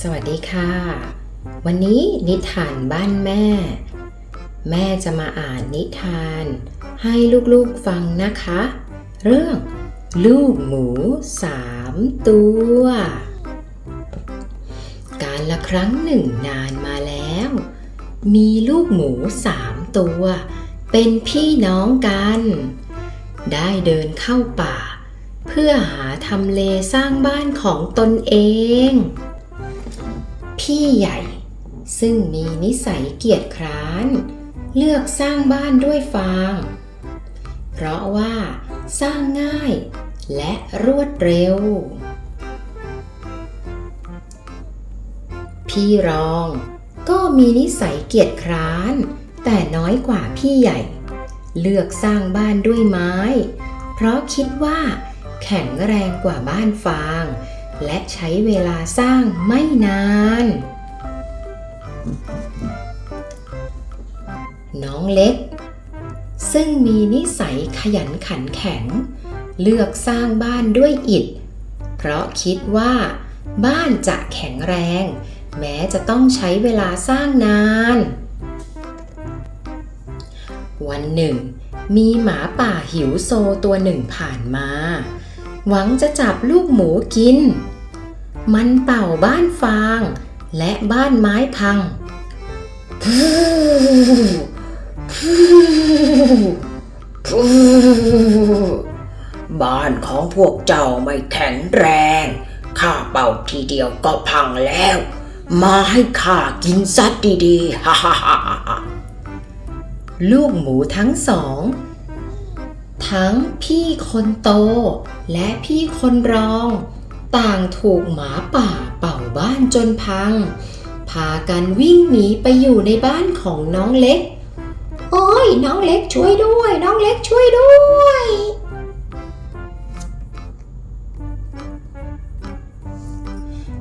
สวัสดีค่ะ วันนี้นิทานบ้านแม่ แม่จะมาอ่านนิทาน ให้ลูกๆฟังนะคะ เรื่อง ลูกหมูสามตัว การละครั้งหนึ่งนานมาแล้ว มีลูกหมูสามตัว เป็นพี่น้องกัน ได้เดินเข้าป่า เพื่อหาทำเลสร้างบ้านของตนเอง พี่ใหญ่ ซึ่งมีนิสัยเกียจคร้าน เลือกสร้างบ้านด้วยฟาง เพราะว่าสร้างง่ายและรวดเร็ว พี่รองก็มีนิสัยเกียจคร้าน แต่น้อยกว่าพี่ใหญ่ เลือกสร้างบ้านด้วยไม้ เพราะคิดว่าแข็งแรงกว่าบ้านฟาง และใช้เวลาสร้างไม่นาน น้องเล็ก ซึ่งมีนิสัยขยันขันแข็ง เลือกสร้างบ้านด้วยอิฐ เพราะคิดว่า บ้านจะแข็งแรง แม้จะต้องใช้เวลาสร้างนาน วันหนึ่ง มีหมาป่าหิวโซตัวหนึ่งผ่านมาหวังจะจับลูกหมูกิน มันเป่าบ้านฟาง และบ้านไม้พังบ้านของพวกเจ้าไม่แข็งแรง ข้าเป่าทีเดียวก็พังแล้ว มาให้ข้ากินซัดดีๆฮ่าฮ่าฮ่าฮ่าลูกหมูทั้งสอง ทั้งพี่คนโต และพี่คนรอง ต่างถูกหมาป่าเป่าบ้านจนพัง พากันวิ่งหนีไปอยู่ในบ้านของน้องเล็ก โอ้ยน้องเล็กช่วยด้วย น้องเล็กช่วยด้วย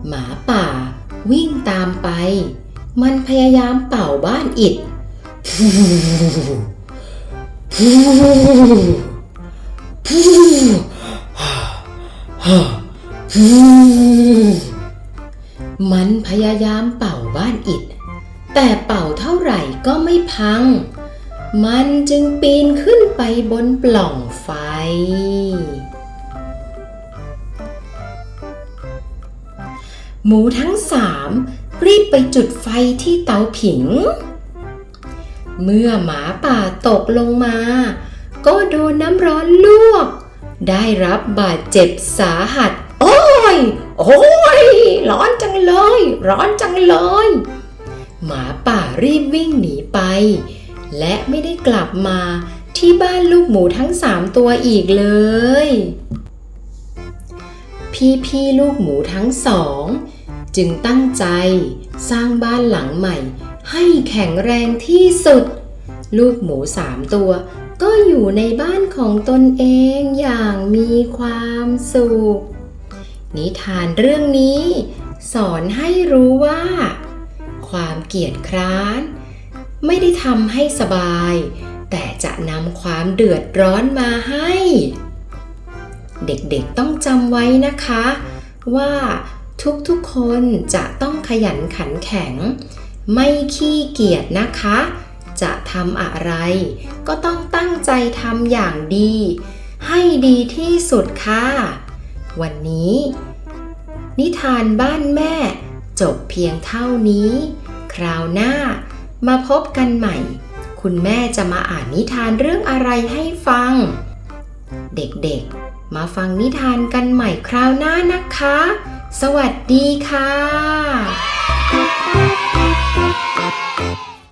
หมาป่าวิ่งตามไป มันพยายามเป่าบ้านอิด มันพยายามเป่าบ้านอิด แต่เป่าเท่าไหร่ก็ไม่พัง มันจึงปีนขึ้นไปบนปล่องไฟ หมูทั้งสามรีบไปจุดไฟที่เตาผิง เมื่อหมาป่าตกลงมา ก็โดนน้ำร้อนลวก ได้รับบาดเจ็บสาหัส ย โอ้ย ร้อนจังเลย ร้อนจังเลย หมาป่ารีบวิ่งหนีไป และไม่ได้กลับมาที่บ้านลูกหมูทั้งสามตัวอีกเลย พี่พี่ลูกหมูทั้งสอง จึงตั้งใจสร้างบ้านหลังใหม่ ให้แข็งแรงที่สุด ลูกหมูสามตัว ก็อยู่ในบ้านของตนเองอย่างมีความสุข นิทานเรื่องนี้ สอนให้รู้ว่า ความเกียจคร้าน ไม่ได้ทำให้สบาย แต่จะนำความเดือดร้อนมาให้ เด็กๆต้องจำไว้นะคะ ว่าทุกๆคนจะต้องขยันขันแข็ง ไม่ขี้เกียจนะคะ จะทำอะไร ก็ต้องตั้งใจทำอย่างดี ให้ดีที่สุดค่ะ วันนี้ นิทานบ้านแม่ จบเพียงเท่านี้ คราวหน้ามาพบกันใหม่ คุณแม่จะมาอ่านนิทานเรื่องอะไรให้ฟัง เด็กๆ มาฟังนิทานกันใหม่คราวหน้านะคะ สวัสดีค่ะ